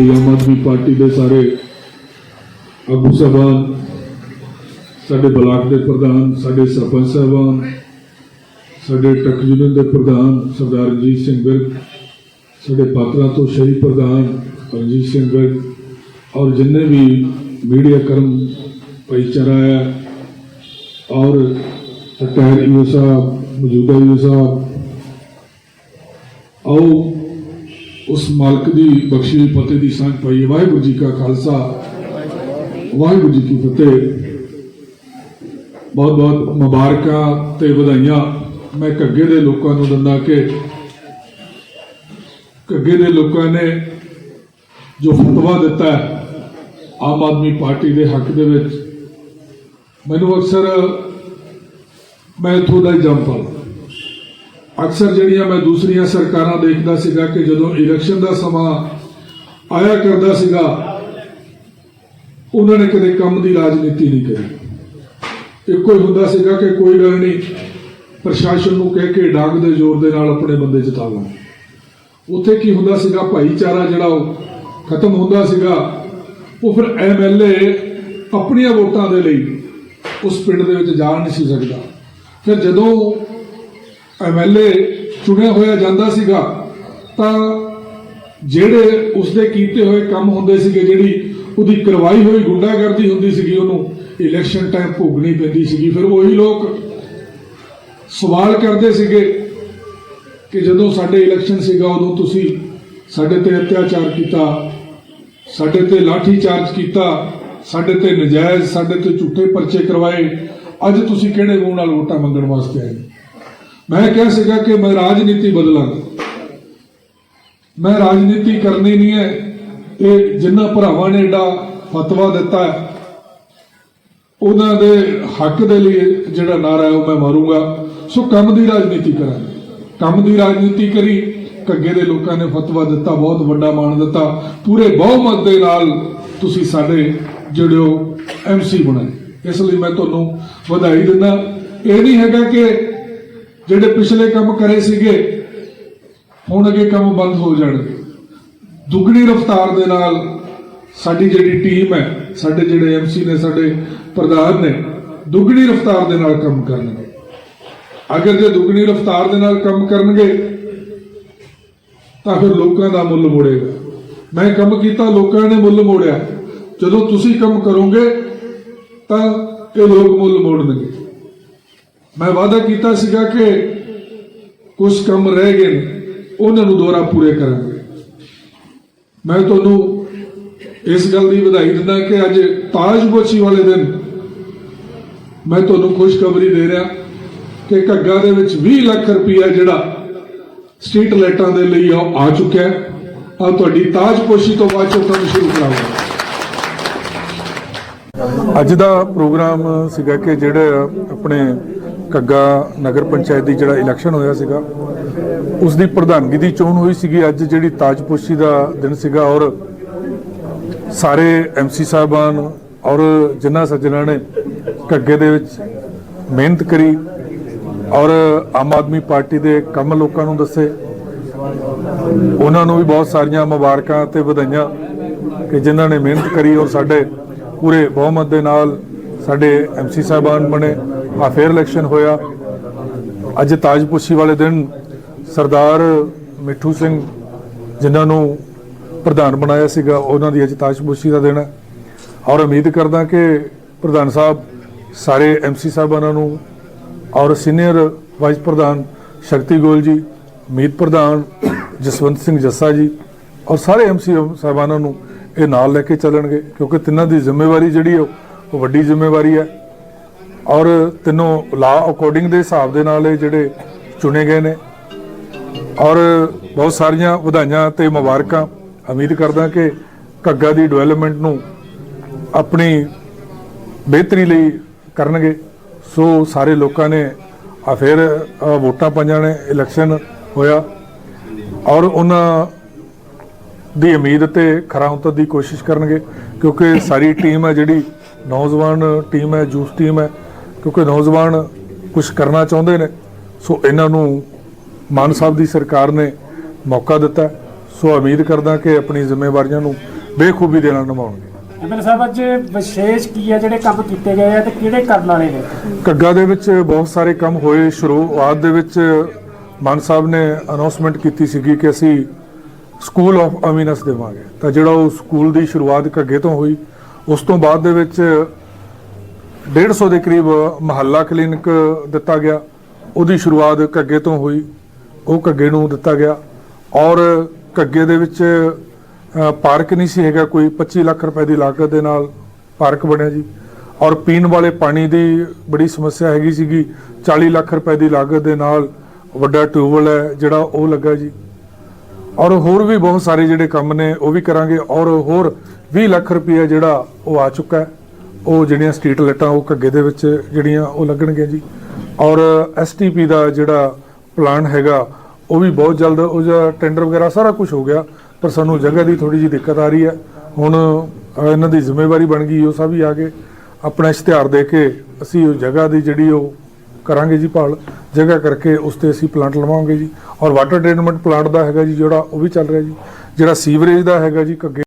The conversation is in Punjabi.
ਸਾਡੀ ਆਮ ਆਦਮੀ ਪਾਰਟੀ ਦੇ ਸਾਰੇ ਆਗੂ ਸਾਹਿਬਾਨ ਸਾਡੇ ਬਲਾਕ ਦੇ ਪ੍ਰਧਾਨ ਸਾਡੇ ਸਰਪੰਚ ਸਾਹਿਬਾਨ ਸਾਡੇ ਟਰੱਕ ਯੂਨੀਅਨ ਦੇ ਪ੍ਰਧਾਨ ਸਰਦਾਰ ਰਣਜੀਤ ਸਿੰਘ ਵਿਰਕ ਸਾਡੇ ਪਾਤਰਾਂ ਤੋਂ ਸ਼ਹੀਦ ਪ੍ਰਧਾਨ ਰਣਜੀਤ ਸਿੰਘ ਵਿਰਕ ਔਰ ਜਿੰਨੇ ਵੀ ਮੀਡੀਆ ਕਰਮ ਭਾਈਚਾਰਾ ਹੈ ਔਰ ਰਿਟਾਇਰ ਯੂ ਸਾਹਿਬ ਮੌਜੂਦਾ ਯੂ ਸਾਹਿਬ ਆਓ ਉਸ ਮਾਲਕ ਦੀ ਬਖਸ਼ੀ ਹੋਈ ਫਤਿਹ ਦੀ ਸਾਂਝ ਪਾਈਏ ਵਾਹਿਗੁਰੂ ਜੀ ਕਾ ਖਾਲਸਾ। ਵਾਹਿਗੁਰੂ ਜੀ ਕੀ ਫਤਿਹ। ਬਹੁਤ ਬਹੁਤ ਮੁਬਾਰਕਾਂ ਤੇ ਵਧਾਈਆਂ। ਮੈਂ ਘੱਗੇ ਦੇ ਲੋਕਾਂ ਨੂੰ ਦਿੰਦਾ ਕਿ ਘੱਗੇ ਦੇ ਲੋਕਾਂ ਨੇ ਜੋ ਫਤਵਾ ਦਿੱਤਾ ਆਮ ਆਦਮੀ ਪਾਰਟੀ ਦੇ ਹੱਕ ਦੇ ਵਿੱਚ, ਮੈਨੂੰ ਅਕਸਰ ਮੈਂ ਇੱਥੋਂ ਦਾ ਹੀ ਜੰਪਲ ਅਕਸਰ ਜਿਹੜੀਆਂ ਮੈਂ ਦੂਸਰੀਆਂ ਸਰਕਾਰਾਂ ਦੇਖਦਾ ਸੀਗਾ ਕਿ ਜਦੋਂ ਇਲੈਕਸ਼ਨ ਦਾ ਸਮਾਂ ਆਇਆ ਕਰਦਾ ਸੀਗਾ, ਉਹਨਾਂ ਨੇ ਕਦੇ ਕੰਮ ਦੀ ਰਾਜਨੀਤੀ ਨਹੀਂ ਕਰੀ। ਇੱਕੋ ਹੀ ਹੁੰਦਾ ਸੀਗਾ ਕਿ ਕੋਈ ਗੱਲ ਨਹੀਂ, ਪ੍ਰਸ਼ਾਸਨ ਨੂੰ ਕਹਿ ਕੇ ਡਾਂਗ ਦੇ ਜ਼ੋਰ ਦੇ ਨਾਲ ਆਪਣੇ ਬੰਦੇ ਜਿਤਾ ਲਾਂਗੇ ਉੱਥੇ ਕੀ ਹੁੰਦਾ ਸੀਗਾ, ਭਾਈਚਾਰਾ ਜਿਹੜਾ ਉਹ ਖਤਮ ਹੁੰਦਾ ਸੀਗਾ, ਉਹ ਫਿਰ ਐਮਐਲਏ ਆਪਣੀਆਂ ਵੋਟਾਂ ਦੇ ਲਈ ਉਸ ਪਿੰਡ ਦੇ ਵਿੱਚ ਜਾ ਨਹੀਂ ਸੀ ਸਕਦਾ। ਫਿਰ ਜਦੋਂ ਐਮਐਲਏ ਚੁਣਿਆ ਹੋਇਆ ਜਾਂਦਾ ਸੀਗਾ, ਤਾਂ ਜਿਹੜੇ ਉਸਦੇ ਕੀਤੇ ਹੋਏ ਕੰਮ ਹੁੰਦੇ ਸੀਗੇ, ਜਿਹੜੀ ਉਹਦੀ ਕਰਵਾਈ ਹੋਈ ਗੁੰਡਾਗਰਦੀ ਹੁੰਦੀ ਸੀਗੀ, ਉਹਨੂੰ ਇਲੈਕਸ਼ਨ ਟਾਈਮ ਭੋਗਣੀ ਪੈਂਦੀ ਸੀਗੀ। ਫਿਰ ਉਹੀ ਲੋਕ ਸਵਾਲ ਕਰਦੇ ਸੀਗੇ ਕਿ ਜਦੋਂ ਸਾਡੇ ਇਲੈਕਸ਼ਨ ਸੀਗਾ, ਉਦੋਂ ਤੁਸੀਂ ਸਾਡੇ ਤੇ ਅਤਿਆਚਾਰ ਕੀਤਾ, ਸਾਡੇ ਤੇ ਲਾਠੀ ਚਾਰਜ ਕੀਤਾ, ਸਾਡੇ ਤੇ ਨਜਾਇਜ਼, ਸਾਡੇ ਤੇ ਝੂਠੇ ਪਰਚੇ ਕਰਵਾਏ। ਅੱਜ ਤੁਸੀਂ ਕਿਹੜੇ ਮੂੰਹ ਨਾਲ ਵੋਟਾਂ ਮੰਗਣ ਵਾਸਤੇ ਆਏ? ਮੈਂ ਕਿਹਾ ਸੀਗਾ ਕਿ ਮੈਂ ਰਾਜਨੀਤੀ ਬਦਲਾਂਗਾ। ਮੈਂ ਰਾਜਨੀਤੀ ਕਰਨੀ ਨਹੀਂ ਹੈ, ਇਹ ਜਿੰਨਾ ਭਰਾਵਾਂ ਨੇ ਏਡਾ ਫਤਵਾ ਦਿੱਤਾ ਹੈ, ਉਹਨਾਂ ਦੇ ਹੱਕ ਦੇ ਲਈ ਜਿਹੜਾ ਨਾਰਾ ਹੈ ਉਹ ਮੈਂ ਮਾਰੂੰਗਾ। ਸੋ ਕੰਮ ਦੀ ਰਾਜਨੀਤੀ ਕਰਾਂਗੇ। ਕੰਮ ਦੀ ਰਾਜਨੀਤੀ ਕਰੀ ਕੱਗੇ ਦੇ ਲੋਕਾਂ ਨੇ ਫਤਵਾ ਦਿੱਤਾ, ਬਹੁਤ ਵੱਡਾ ਮਾਣ ਦਿੱਤਾ। ਪੂਰੇ ਬਹੁਮਤ ਦੇ ਨਾਲ ਤੁਸੀਂ ਸਾਡੇ ਜਿਹੜਿਓ ਐਮਸੀ ਬਣਾਏ। ਇਸ ਲਈ ਮੈਂ ਤੁਹਾਨੂੰ ਵਧਾਈ ਦਿੰਦਾ। ਇਹ ਨਹੀਂ ਹੈਗਾ ਕਿ ਜਿਹੜੇ ਪਿਛਲੇ ਕੰਮ ਕਰੇ ਸੀਗੇ, ਹੁਣ ਅੱਗੇ ਕੰਮ ਬੰਦ ਹੋ ਜਾਣਗੇ। ਦੁੱਗਣੀ ਰਫ਼ਤਾਰ ਦੇ ਨਾਲ ਸਾਡੀ ਜਿਹੜੀ ਟੀਮ ਹੈ, ਸਾਡੇ ਜਿਹੜੇ ਐਮਸੀ ਨੇ, ਸਾਡੇ ਪ੍ਰਧਾਨ ਨੇ, ਦੁੱਗਣੀ ਰਫ਼ਤਾਰ ਦੇ ਨਾਲ ਕੰਮ ਕਰਨਗੇ। ਅਗਰ ਜੇ ਦੁੱਗਣੀ ਰਫ਼ਤਾਰ ਦੇ ਨਾਲ ਕੰਮ ਕਰਨਗੇ, ਤਾਂ ਫਿਰ ਲੋਕਾਂ ਦਾ ਮੁੱਲ ਮੋੜੇਗਾ। ਮੈਂ ਕੰਮ ਕੀਤਾ, ਲੋਕਾਂ ਨੇ ਮੁੱਲ ਮੋੜਿਆ। ਜਦੋਂ ਤੁਸੀਂ ਕੰਮ ਕਰੋਗੇ, ਤਾਂ ਇਹ ਲੋਕ ਮੁੱਲ ਮੋੜਨਗੇ। ਮੈਂ ਵਾਅਦਾ ਕੀਤਾ ਸੀਗਾ ਕਿ ਕੁਝ ਕੰਮ ਰਹਿ ਗਏ ਨੇ, ਉਹਨਾਂ ਨੂੰ ਦੁਆਰਾ ਪੂਰੇ ਕਰਾਂਗੇ। ਮੈਂ ਤੁਹਾਨੂੰ ਇਸ ਗੱਲ ਦੀ ਵਧਾਈ ਦਿੰਦਾ ਕਿ ਅੱਜ ਤਾਜਪੋਸ਼ੀ ਵਾਲੇ ਦਿਨ ਮੈਂ ਤੁਹਾਨੂੰ ਖੁਸ਼ਖਬਰੀ ਦੇ ਰਿਹਾ ਕਿ ਘੱਗਾ ਦੇ ਵਿੱਚ 20 ਲੱਖ ਰੁਪਈਆ ਜਿਹੜਾ ਸਟਰੀਟ ਲਾਈਟਾਂ ਦੇ ਲਈ ਆ ਆ ਚੁੱਕਿਆ ਹੈ। ਆ ਤੁਹਾਡੀ ਤਾਜਪੋਸ਼ੀ ਤੋਂ ਬਾਅਦ ਚੋਂ ਤੁਹਾਨੂੰ ਸ਼ੁਰੂ ਕਰਾਂਗਾ ਅੱਜ ਦਾ ਪ੍ਰੋਗਰਾਮ ਸੀਗਾ ਕਿ ਜਿਹੜੇ ਆਪਣੇ ਘੱਗਾ ਨਗਰ ਪੰਚਾਇਤ ਦੀ ਜਿਹੜਾ ਇਲੈਕਸ਼ਨ ਹੋਇਆ ਸੀਗਾ ਉਸ ਦੀ ਪ੍ਰਧਾਨਗੀ ਦੀ ਚੋਣ ਹੋਈ ਸੀਗੀ। ਅੱਜ ਜਿਹੜੀ ਤਾਜਪੋਸ਼ੀ ਦਾ ਦਿਨ ਸੀਗਾ ਔਰ ਸਾਰੇ ਐਮਸੀ ਸਾਹਿਬਾਨ ਔਰ ਜਿਨ੍ਹਾਂ ਸੱਜਣਾਂ ਨੇ ਘੱਗੇ ਦੇ ਵਿੱਚ ਮਿਹਨਤ ਕਰੀ ਔਰ ਆਮ ਆਦਮੀ ਪਾਰਟੀ ਦੇ ਕੰਮ ਲੋਕਾਂ ਨੂੰ ਦੱਸੇ। ਉਹਨਾਂ ਨੂੰ ਵੀ ਬਹੁਤ ਸਾਰੀਆਂ ਮੁਬਾਰਕਾਂ ਤੇ ਵਧਾਈਆਂ ਕਿ ਜਿਨ੍ਹਾਂ ਨੇ ਮਿਹਨਤ ਕਰੀ ਔਰ ਸਾਡੇ ਪੂਰੇ ਬਹੁਮਤ ਦੇ ਨਾਲ ਸਾਡੇ ਐਮਸੀ ਸਾਹਿਬਾਨ ਬਣੇ। ਆ ਫੇਰ ਇਲੈਕਸ਼ਨ ਹੋਇਆ। ਅੱਜ ਤਾਜਪੋਸ਼ੀ ਵਾਲੇ ਦਿਨ ਸਰਦਾਰ ਮਿੱਠੂ ਸਿੰਘ ਜਿਨ੍ਹਾਂ ਨੂੰ ਪ੍ਰਧਾਨ ਬਣਾਇਆ ਸੀਗਾ, ਉਹਨਾਂ ਦੀ ਅੱਜ ਤਾਜਪੋਸ਼ੀ ਦਾ ਦਿਨ ਹੈ। ਔਰ ਉਮੀਦ ਕਰਦਾ ਕਿ ਪ੍ਰਧਾਨ ਸਾਹਿਬ, ਸਾਰੇ ਐਮਸੀ ਸਾਹਿਬਾਨਾਂ ਨੂੰ ਔਰ ਸੀਨੀਅਰ ਵਾਈਸ ਪ੍ਰਧਾਨ ਸ਼ਕਤੀ ਗੋਲ ਜੀ, ਮੀਤ ਪ੍ਰਧਾਨ ਜਸਵੰਤ ਸਿੰਘ ਜੱਸਾ ਜੀ ਔਰ ਸਾਰੇ ਐਮਸੀ ਸਾਹਿਬਾਨਾਂ ਨੂੰ ਇਹ ਨਾਲ ਲੈ ਕੇ ਚੱਲਣਗੇ, ਕਿਉਂਕਿ ਤਿੰਨਾਂ ਦੀ ਜ਼ਿੰਮੇਵਾਰੀ ਜਿਹੜੀ ਉਹ ਵੱਡੀ ਜ਼ਿੰਮੇਵਾਰੀ ਹੈ। ਔਰ ਤਿੰਨੋਂ ਲਾ ਅਕੋਰਡਿੰਗ ਦੇ ਹਿਸਾਬ ਦੇ ਨਾਲ ਇਹ ਜਿਹੜੇ ਚੁਣੇ ਗਏ ਨੇ। ਔਰ ਬਹੁਤ ਸਾਰੀਆਂ ਵਧਾਈਆਂ ਤੇ ਮੁਬਾਰਕਾਂ। ਉਮੀਦ ਕਰਦਾ ਕਿ ਘੱਗਾ ਦੀ ਡਿਵੈਲਪਮੈਂਟ ਨੂੰ ਆਪਣੀ ਬਿਹਤਰੀ ਲਈ ਕਰਨਗੇ। ਸੋ ਸਾਰੇ ਲੋਕਾਂ ਨੇ ਆ ਫਿਰ ਵੋਟਾਂ ਪਾਈਆਂ ਨੇ ਇਲੈਕਸ਼ਨ ਹੋਇਆ। ਔਰ ਉਹਨਾਂ ਦੀ ਉਮੀਦ ਤੇ ਖਰਾ ਉਤਰਨ ਦੀ ਕੋਸ਼ਿਸ਼ ਕਰਨਗੇ। ਕਿਉਂਕਿ ਸਾਰੀ ਟੀਮ ਹੈ ਜਿਹੜੀ, ਨੌਜਵਾਨ ਟੀਮ ਹੈ ਜੂਸ ਟੀਮ ਹੈ ਕਿਉਂਕਿ ਨੌਜਵਾਨ ਕੁਝ ਕਰਨਾ ਚਾਹੁੰਦੇ ਨੇ ਸੋ ਇਹਨਾਂ ਨੂੰ ਮਾਨ ਸਾਹਿਬ ਦੀ ਸਰਕਾਰ ਨੇ ਮੌਕਾ ਦਿੱਤਾ। ਸੋ ਉਮੀਦ ਕਰਦਾ ਕਿ ਆਪਣੀ ਜ਼ਿੰਮੇਵਾਰੀਆਂ ਨੂੰ ਬੇਖੂਬੀ ਦੇ ਨਾਲ ਨਿਭਾਉਣਗੇ। ਐਮਐਲਏ ਸਾਹਿਬ ਅੱਜ ਵਿਸ਼ੇਸ਼ ਕੀ ਹੈ? ਜਿਹੜੇ ਕੰਮ ਕੀਤੇ ਗਏ ਆ ਤੇ ਕਿਹੜੇ ਕਰਨ ਵਾਲੇ ਨੇ? ਕੱਗਾ ਦੇ ਵਿੱਚ ਬਹੁਤ ਸਾਰੇ ਕੰਮ ਹੋਏ ਸ਼ੁਰੂਆਤ ਦੇ ਵਿੱਚ ਮਾਨ ਸਾਹਿਬ ਨੇ ਅਨਾਉਂਸਮੈਂਟ ਕੀਤੀ ਸੀਗੀ ਕਿ ਅਸੀਂ ਸਕੂਲ ਆਫ ਅਮੀਨਸ ਦੇਵਾਂਗੇ। ਤਾਂ ਜਿਹੜਾ ਉਹ ਸਕੂਲ ਦੀ ਸ਼ੁਰੂਆਤ ਕੱਗੇ ਤੋਂ ਹੋਈ ਉਸ ਤੋਂ ਬਾਅਦ ਦੇ ਵਿੱਚ 150 ਦੇ ਕਰੀਬ ਮਹੱਲਾ ਕਲੀਨਿਕ ਦਿੱਤਾ ਗਿਆ। ਉਹਦੀ ਸ਼ੁਰੂਆਤ ਕੱਗੇ ਤੋਂ ਹੋਈ। ਉਹ ਕੱਗੇ ਨੂੰ ਦਿੱਤਾ ਗਿਆ। ਔਰ ਕੱਗੇ ਦੇ ਵਿੱਚ ਪਾਰਕ ਨਹੀਂ ਸੀ ਹੈਗਾ ਕੋਈ। 25 ਲੱਖ ਰੁਪਏ ਦੀ ਲਾਗਤ ਦੇ ਨਾਲ ਪਾਰਕ ਬਣਿਆ ਜੀ। ਔਰ ਪੀਣ ਵਾਲੇ ਪਾਣੀ ਦੀ ਬੜੀ ਸਮੱਸਿਆ ਹੈਗੀ ਸੀਗੀ। 40 ਲੱਖ ਰੁਪਏ ਦੀ ਲਾਗਤ ਦੇ ਨਾਲ ਵੱਡਾ ਟਿਊਬਵੈਲ ਹੈ, ਜਿਹੜਾ ਉਹ ਲੱਗਾ ਜੀ। ਔਰ ਹੋਰ ਵੀ ਬਹੁਤ ਸਾਰੇ ਜਿਹੜੇ ਕੰਮ ਨੇ, ਉਹ ਵੀ ਕਰਾਂਗੇ। ਔਰ ਹੋਰ 20 ਲੱਖ ਰੁਪਏ ਜਿਹੜਾ ਉਹ ਆ ਚੁੱਕਾ ਹੈ। ਉਹ ਜਿਹੜੀਆਂ ਸਟਰੀਟ ਲਾਈਟਾਂ ਉਹ ਘੱਗੇ ਦੇ ਵਿੱਚ ਜਿਹੜੀਆਂ ਉਹ ਲੱਗਣਗੀਆਂ ਜੀ। ਔਰ ਐਸਟੀਪੀ ਦਾ ਜਿਹੜਾ ਪਲਾਨ ਹੈਗਾ, ਉਹ ਵੀ ਬਹੁਤ ਜਲਦ ਉਹਦਾ ਟੈਂਡਰ ਵਗੈਰਾ ਸਾਰਾ ਕੁਝ ਹੋ ਗਿਆ, ਪਰ ਸਾਨੂੰ ਜਗ੍ਹਾ ਦੀ ਥੋੜੀ ਜਿਹੀ ਦਿੱਕਤ ਆ ਰਹੀ ਹੈ। ਹੁਣ ਇਹਨਾਂ ਦੀ ਜ਼ਿੰਮੇਵਾਰੀ ਬਣ ਗਈ, ਉਹ ਸਭ ਹੀ ਆ ਗਏ। ਆਪਣਾ ਇਸ਼ਤਿਹਾਰ ਦੇ ਕੇ ਅਸੀਂ ਉਹ ਜਗ੍ਹਾ ਦੀ ਜਿਹੜੀ ਉਹ ਕਰਾਂਗੇ ਜੀ ਭਾਲ। ਜਗ੍ਹਾ ਕਰਕੇ ਉਸ ਤੇ ਅਸੀਂ ਪਲਾਂਟ ਲਵਾਵਾਂਗੇ ਜੀ। ਔਰ ਵਾਟਰ ਟ੍ਰੀਟਮੈਂਟ ਪਲਾਂਟ ਦਾ ਹੈਗਾ ਜੀ, ਜਿਹੜਾ ਉਹ ਵੀ ਚੱਲ ਰਿਹਾ ਜੀ। ਜਿਹੜਾ ਸੀਵਰੇਜ ਦਾ ਹੈਗਾ ਜੀ, ਘੱਗੇ